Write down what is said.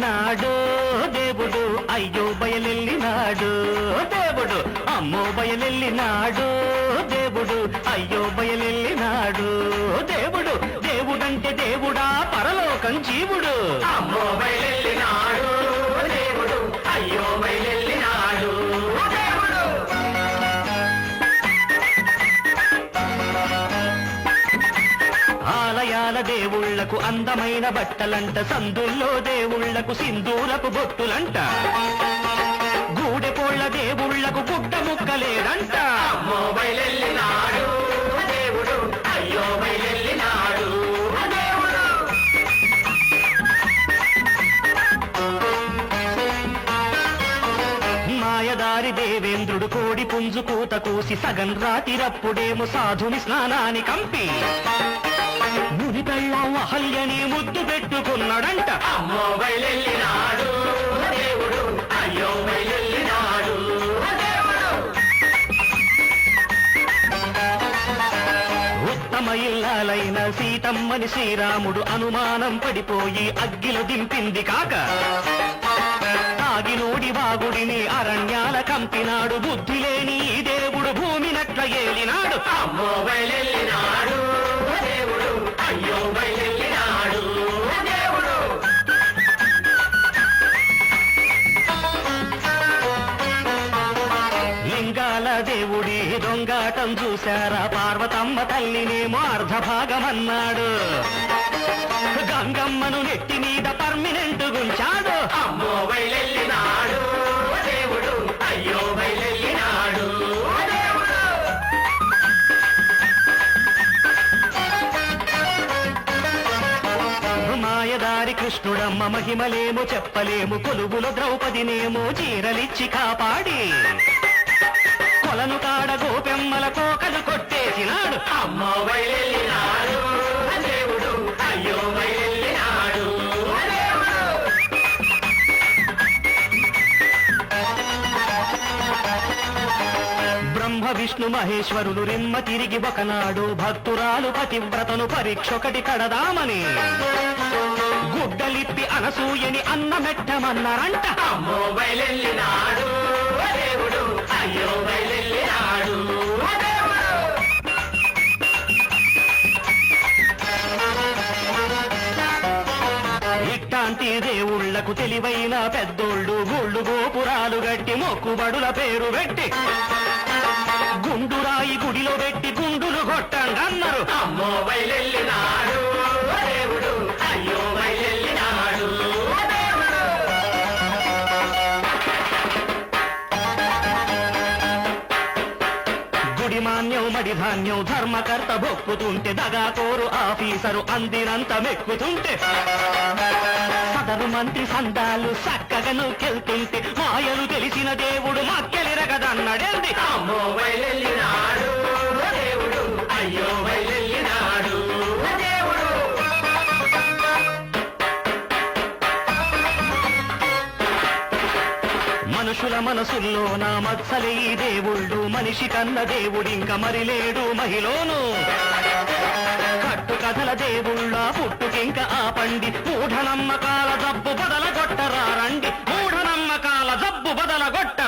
నాడు? దేవుడు అయ్యో బయలెళ్ళినాడు. దేవుడు అమ్మో బయలెళ్ళినాడు. దేవుడు అయ్యో బయలెళ్ళినాడు. దేవుడు దేవుడంటే దేవుడా పరలోకం జీవుడు. అమ్మో బయలెల్లి దేవుళ్ళకు అందమైన బట్టలంట సందుల్లో దేవుళ్ళకు సింధూరపు బొట్టులంట. గూడెపోళ్ళ దేవుళ్ళకు గుడ్డ ముక్కలేదంట. కోడి పుంజు కూత కూసి సగం రాతిరప్పుడేమో సాధుని స్నానాని కంపి. ముని పెళ్ళం అహల్యని ముద్దు పెట్టుకున్నాడంట. అమ్మో దేవుడు అయ్యో ఉత్తమ ఇల్లాలైన సీతమ్మని శ్రీరాముడు అనుమానం పడిపోయి అగ్గిలో దింపింది కాక. తాగినోడి వాగుడిని కంపినాడు బుద్ధి లేని దేవుడు భూమినట్ల ఏలినాడు. అమ్మో బయలెల్లినాడు దేవుడు. అయ్యో బయలెల్లినాడు దేవుడు. లింగాల దేవుడి దొంగాటం చూశారా? పార్వతమ్మ తల్లినేమో అర్ధభాగమన్నాడు గంగమ్మను నెట్టి మీద పర్మినెంట్ గుంచాడు. అమ్మో బయలెల్లినాడు కృష్ణుడమ్మ మహిమలేము చెప్పలేము. కొలువులో ద్రౌపదినేమో చీరలిచ్చి కాపాడి. కొలను కాడ గోపెమ్మల విష్ణు మహేశ్వరులు రెమ్మ తిరిగి ఒకనాడు భక్తురాలు పతివ్రతను పరీక్షొకటి కడదామని. గుడ్డలిప్పి అనసూయని అన్న మెట్టమన్నారంట అమ్మో దేవుళ్ళకు తెలివైన పెద్దోళ్ళు గుళ్ళు గోపురాలు గట్టి మొక్కుబడుల పేరు పెట్టి గుండురాయి గుడిలో పెట్టి గుండులు కొట్టండి అన్నారు. అమ్మో బయలెల్లినాడు దేవుడు. అయ్యో బయలెల్లినాడు దేవుడు. గుడి మాన్యం మడి ధాన్యం ధర్మకర్త బొక్కుతుంటే దగాకోరు ఆఫీసరు అందినంత మెక్కుతుంటే సదరు మంత్రి సందాలు చక్కగా కెళ్తుంటే మాయలు తెలిసిన దేవుడు మక్కెలిరగదన్నడేంది? అమ్మో బయలెల్లినాడు దేవుడు అయ్యో బయలెల్లినాడు దేవుడు. మనుషుల మనసుల్లో నా మత్సలే ఈ దేవుళ్ళు మనిషి కన్న దేవుడింక మరి లేడు మహిలోను కట్టు కథల దేవుళ్ళ పుట్టుకింక ఆపండి. మూఢనమ్మకాల జబ్బు బదలగొట్టరారండి. మూఢనమ్మకాల జబ్బు బదలగొట్ట